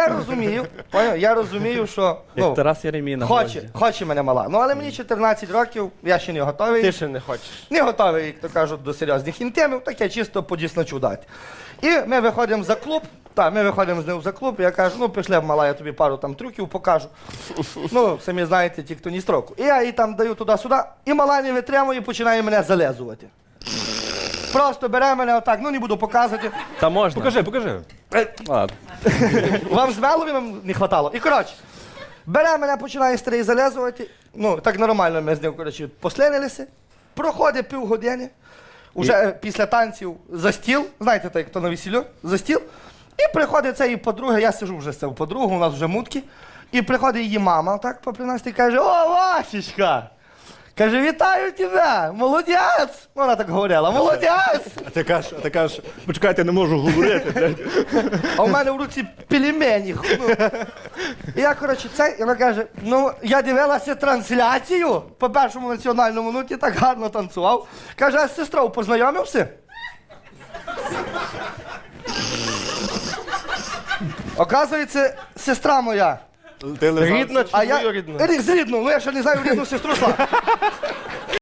Я розумію, поняв? я розумію, що Як ну, Тарас Єремій на хоче, гвозді. хоче мене мала. Ну але мені 14 років, я ще не готовий. Ти ще не хочеш. Не готовий, як то кажуть, до серйозних інтимів, таке чисто по дісночу дати. І ми виходимо за клуб. Так, ми виходимо з ним за клуб, я кажу, ну пішли, мала, я тобі пару там трюків покажу. Ну, самі знаєте, ті, хто ні строку. І я їй там даю туди-сюди, і мала не витримує і починає мене залезувати. Просто бере мене отак, ну не буду показувати. Та можна. Покажи, покажи. Е, Ладно. Вам змело вам не хватало. І коротше, бере мене, починає старий залезувати. Ну, так нормально ми з ним, коротше, послинилися. Проходить півгодини, уже е, після танців за стіл, знаєте, так, хто на весіллю, за стіл. І приходить цей подруга, я сижу вже з цим подругою, у нас вже мутки. І приходить її мама, так, попри нас, і каже: О, Васечка! Каже, вітаю тебе! Молодець! Вона так говорила, молодець! А ти кажеш, а ти кажеш, почекайте, не можу говорити. блядь. А у мене в руці пельмені. Ну. І я, коротше, це, і вона каже: ну, я дивилася трансляцію по першому національному, ну ти так гарно танцював. Каже, а з сестрою познайомився? Оказується, сестра моя. Ти лизався? Рідна чи а я двоюрідна? Рідну, ну я ще не знаю рідну сестру слава.